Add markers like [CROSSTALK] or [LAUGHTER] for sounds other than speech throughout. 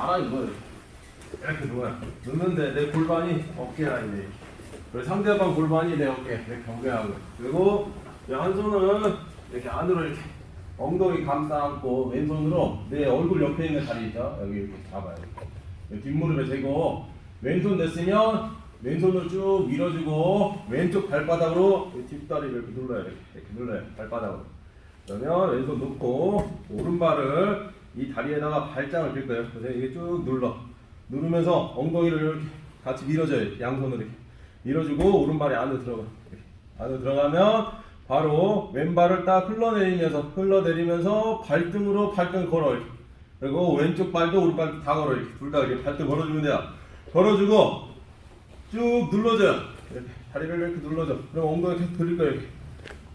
나란히 누워요. 이렇게 누워요. 눕는데 내 골반이 어깨 라인에 그리고 상대방 골반이 내 어깨 이렇게 경계하고. 그리고 이한 손은 이렇게 안으로 이렇게 엉덩이 감싸 안고 왼손으로 내 얼굴 옆에 있는 다리 있죠? 여기 이렇게 잡아요. 뒷무릎에 대고 왼손 됐으면 왼손을 쭉 밀어주고 왼쪽 발바닥으로 이 뒷다리를 이렇게 눌러요 이렇게, 이렇게 눌러요 발바닥으로. 그러면 왼손 놓고 오른발을 이 다리에다가 발장을 낄 거예요 그래서 이게 쭉 눌러. 누르면서 엉덩이를 이렇게 같이 밀어줘요. 양손으로 이렇게. 밀어주고 오른발이 안으로 들어가. 안으로 들어가면 바로 왼발을 딱 흘러내리면서 흘러내리면서 발등으로 발등 걸어 이렇게. 그리고 왼쪽 발도 오른발도 다 걸어 둘 다 이렇게 발등 걸어주면 돼요. 걸어주고 쭉 눌러줘요. 이렇게. 다리를 이렇게 눌러줘. 그럼 엉덩이 계속 들릴 거예요 이렇게.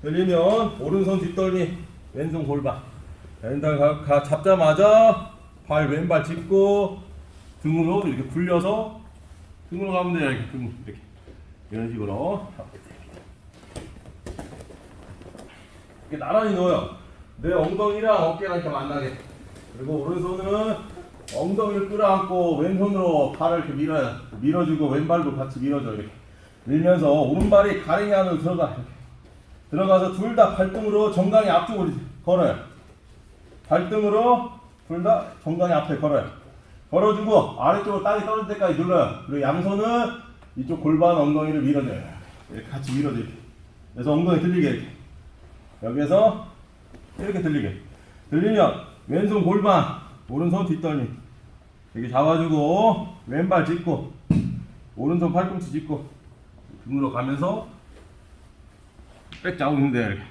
들리면 오른손 뒷덜미 왼손 골반 왼발 가, 가 잡자마자 발 왼발 짚고 등으로 이렇게 굴려서 등으로 가면 돼요. 이렇게 등 이렇게. 이런 식으로. 이렇게 나란히 놓아요. 내 엉덩이랑 어깨랑 이렇게 만나게. 그리고 오른손은 엉덩이를 끌어안고 왼손으로 발을 이렇게 밀어요 밀어주고 왼발도 같이 밀어줘 이렇게. 밀면서 오른발이 가랭이 안으로 들어가 이렇게. 들어가서 둘 다 발등으로 정강이 앞쪽으로 걸어요 발등으로 둘 다 정강이 앞에 걸어요. 걸어주고 아래쪽으로 땅이 떨어질 때까지 눌러요. 그리고 양손은 이쪽 골반 엉덩이를 밀어줘요. 이렇게 같이 밀어줘 이렇게 그래서 엉덩이 들리게 이렇게. 여기에서 이렇게 들리게. 들리면 왼손 골반 오른손 뒷덜미. 이렇게 잡아주고 왼발 짚고 오른손 팔꿈치 짚고 등으로 가면서 백 잡고 있는데 이렇게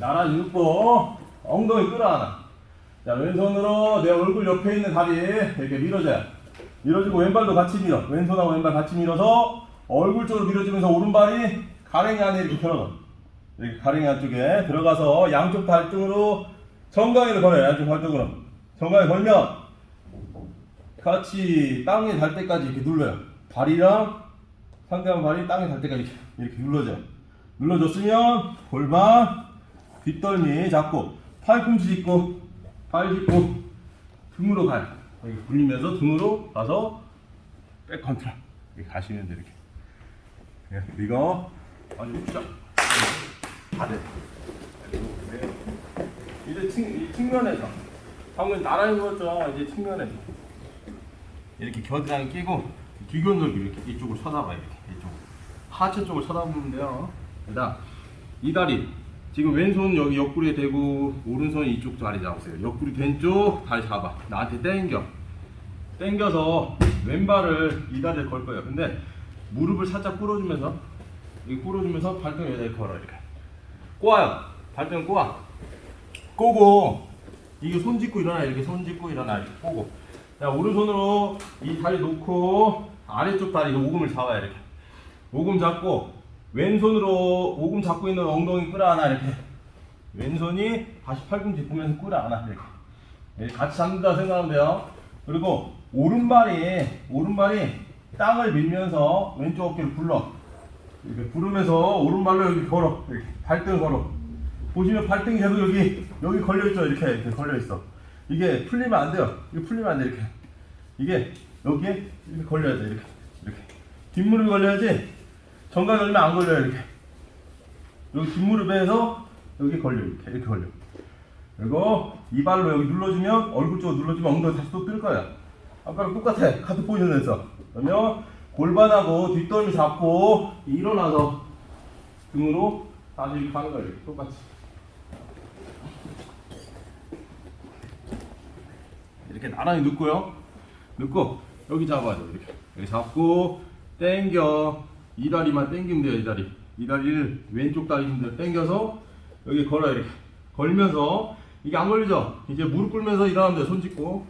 나란히 눕고 엉덩이 끌어안아 자 왼손으로 내 얼굴 옆에 있는 다리 이렇게 밀어줘요 밀어주고 왼발도 같이 밀어. 왼손하고 왼발 같이 밀어서 얼굴 쪽으로 밀어주면서 오른발이 가랭이 안에 이렇게 들어가. 이렇게 가랭이 안쪽에 들어가서 양쪽 발등으로 정강이를 걸어요 양쪽 발등으로. 정강이 걸면 같이 땅에 닿을 때까지 이렇게 눌러요. 발이랑 상대방 발이 땅에 닿을 때까지 이렇게, 눌러줘요. 눌러줬으면 골반 뒷덜미 잡고 팔꿈치 짚고 발 짚고 등으로 가요 이렇게 굴리면서 등으로 가서 백 이렇게 가시면 돼 이렇게. 예, 이거 아주 쫙. 다들 이제 측, 이 측면에서. 방금 나란히 누웠죠? 이제 측면에서. 이렇게 겨드랑이 끼고 뒤견돌기 이렇게 이쪽을 쳐다봐요 이렇게. 이쪽. 하체 쪽을 돼요. 그다음 이 다리 지금 왼손 여기 옆구리에 대고 오른손 이쪽 다리 잡으세요. 옆구리 된쪽 다리 잡아. 나한테 땡겨. 땡겨서 왼발을 이 다리를 걸 거예요. 근데 무릎을 살짝 꿇어주면서 이렇게 꿇어주면서 발등을 여기다 걸어 이렇게. 꼬아요. 발등을 꼬아. 꼬고 이게 손 짚고 일어나 이렇게 손 짚고 일어나 이렇게 꼬고. 자 오른손으로 이 다리 놓고 아래쪽 다리 오금을 잡아요 이렇게. 오금 잡고 왼손으로 오금 잡고 있는 엉덩이 끌어안아 이렇게. 왼손이 다시 팔꿈치 보면서 끌어안아 이렇게. 이렇게 같이 잡는다 생각하면 돼요. 그리고 오른발이 오른발이 땅을 밀면서 왼쪽 어깨를 불러. 이렇게 부르면서 오른발로 여기 걸어 이렇게. 발등을 걸어. 보시면 발등이 계속 여기 여기 걸려 있죠? 이렇게 이렇게 걸려 있어. 이게 풀리면 안 돼요. 이거 풀리면 안 돼 이렇게. 이게 여기에 이렇게 걸려야 돼 이렇게. 이렇게. 뒷무릎이 걸려야지 정강이 걸리면 안 걸려요 이렇게. 여기 뒷무릎에서 여기 걸려 이렇게 이렇게 걸려. 그리고 이 발로 여기 눌러주면 얼굴 쪽으로 눌러주면 엉덩이 다시 또 뜰 거야. 아까랑 똑같아 카드 포지션에서. 그러면 골반하고 뒷덜미 잡고 일어나서 등으로 다시 이렇게 거야 이렇게. 똑같이. 이렇게 나란히 눕고요. 눕고 여기 잡아줘 이렇게. 여기 잡고 땡겨 이 다리만 땡기면 돼요 이 다리. 이 다리를 왼쪽 다리 힘들 당겨서 여기 걸어요 이렇게. 걸면서 이게 안 걸리죠? 이제 무릎 꿇면서 일어나면 돼요 손 짚고.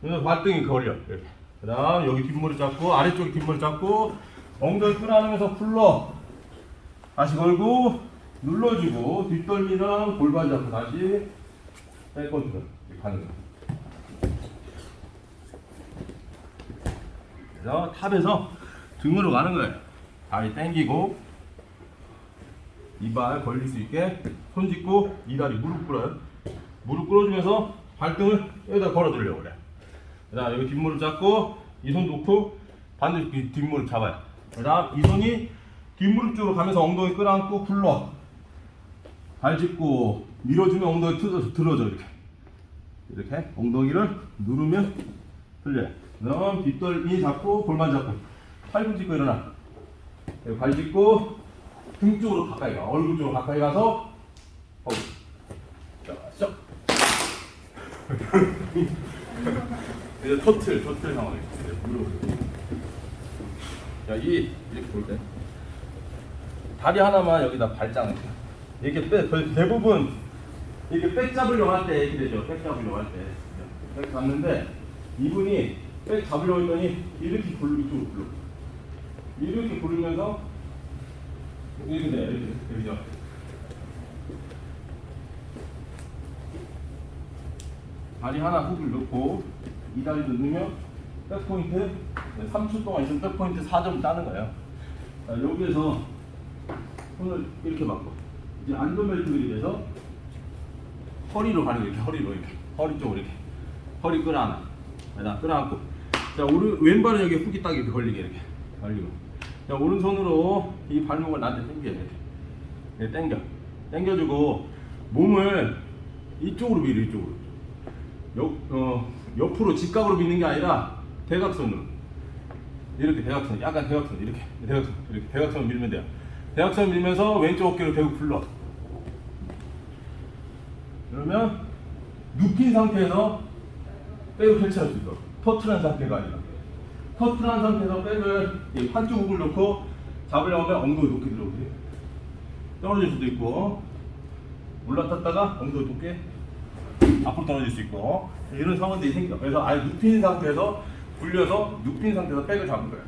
그래서 발등이 걸려 이렇게. 그 다음 여기 뒷머리 잡고 아래쪽에 뒷머리 잡고 엉덩이 끌어안으면서 풀러. 다시 걸고 눌러주고 뒷덜미랑 골반 잡고 다시 이렇게 가는 거예요. 그래서 탑에서 등으로 가는 거예요 다리 당기고 이발 걸릴 수 있게 손 짚고 이 다리 무릎 꿇어요 무릎 꿇어주면서 발등을 여기다 걸어두려고 그래. 그다음 여기 뒷무릎 잡고 이 손 놓고 반대 뒤- 뒷무릎 잡아요. 그다음 이 손이 뒷무릎 쪽으로 가면서 엉덩이 끌어안고 굴러. 발 짚고 밀어주면 엉덩이 틀어져 들어져 이렇게. 이렇게 엉덩이를 누르면 들려요. 그다음 뒷덜미 잡고 골반 잡고 팔꿈 짚고 일어나. 여기 발 짚고 등 쪽으로 가까이 가. 얼굴 쪽으로 가까이 가서 어. 자, 자. [LAUGHS] 이제 터틀, 터틀 상황이 이제 무릎을. 자, 이 이렇게 볼 때. 다리 하나만 여기다 발장을. 이렇게 빼, 거의 대부분 이렇게 백 잡으려고 할 때 이렇게 되죠. 백 잡으려고 할 때. 백 잡는데 이분이 백 잡으려고 했더니 이렇게 굴, 이쪽으로 굴러. 이렇게 굴리면서 이렇게 돼, 이렇게. 그죠? 다리 하나 훅을 넣고 이 다리도 넣으면 백포인트 3초 동안 있으면 백포인트 4점 따는 거예요. 자, 여기에서 손을 이렇게 맞고 이제 안전벨트를 위해서 허리로 가는. 이렇게 허리로 이렇게 허리 쪽으로 이렇게 허리 끌어안아 그다음 끌어안고 자 오른 왼발은 여기 훅이 딱 이렇게 걸리게 이렇게 걸리고 자 오른손으로 이 발목을 나한테 당겨야 돼. 이렇게 당겨. 당겨주고 몸을 이쪽으로 밀어 이쪽으로. 옆, 어, 옆으로 직각으로 미는 게 아니라 대각선으로. 이렇게 대각선 약간 대각선 이렇게. 대각선 이렇게. 대각선 밀면 돼요. 대각선 밀면서 왼쪽 어깨를 대고 굴러. 그러면 눕힌 상태에서 백을 펼쳐할 수 터트란 상태가 아니라 터트란 상태에서 백을 이 한쪽 훅을 놓고 잡으려고 하면 엉덩이 높게 들어오게 떨어질 수도 있고 올라탔다가 엉덩이 높게 앞으로 떨어질 수 있고 이런 상황들이 생겨. 그래서 아예 눕힌 상태에서 굴려서 눕힌 상태에서 백을 잡은 거예요.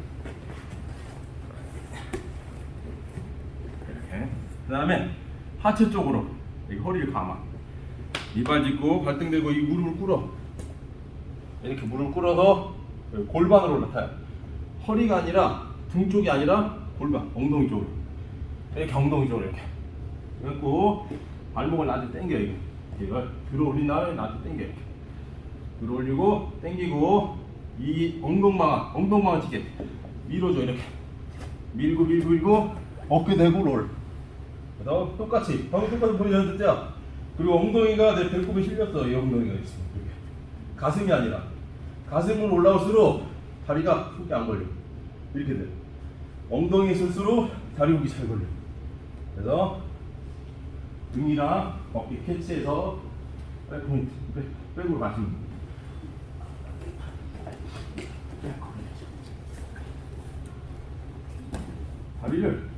이렇게. 그 다음에 하체 쪽으로 여기 허리를 감아. 이발 짚고 발등 대고 이 무릎을 꿇어. 이렇게 무릎을 꿇어서 골반으로 올라타요. 허리가 아니라 등 쪽이 아니라 골반, 엉덩이 쪽으로. 이렇게 엉덩이 쪽으로 이렇게. 그래갖고 발목을 나한테 당겨 이거. 이걸 들어 올린 다음에 나한테 당겨 이렇게. 들어 올리고 당기고 이 엉덩방아, 엉덩방아 찌게 밀어줘 이렇게. 밀고 밀고 밀고 어깨 대고 롤. 그다음 똑같이 방금 똑같이 보여줬죠? 그리고 엉덩이가 내 배꼽에 실렸어 이 엉덩이가 있어 가슴이 아니라 가슴은 올라올수록 다리가 훅이 안 걸려. 이렇게 돼. 엉덩이 쓸수록 다리 훅이 잘 걸려. 그래서 등이랑 어깨 캐치해서 백 포인트 백, 백으로 가시면 돼요. 다리를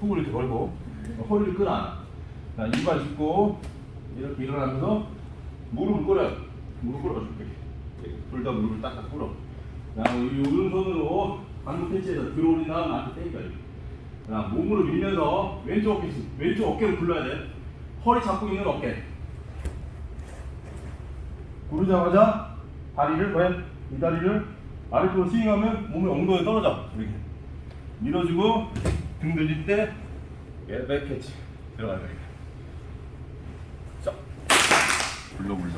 훅을 이렇게 걸고 허리를 끌어안아. 자, 이발 짚고 이렇게 일어나면서 무릎을 꿇어요. 무릎 꿇어줄게 둘다 무릎을 딱딱 꿇어. 그다음 이 오른손으로 방금 패치에서 들어올린 다음 나한테 땡겨 이렇게. 그다음 몸으로 밀면서 왼쪽 어깨 왼쪽 어깨를 굴러야 돼. 허리 잡고 있는 어깨. 구르자마자 다리를 과연 이 다리를 아래쪽으로 스윙하면 몸이 엉덩이 떨어져. 이렇게. 밀어주고 등 들릴 때 예, 백 캐치 들어가는 거니까. 자. 불러 불러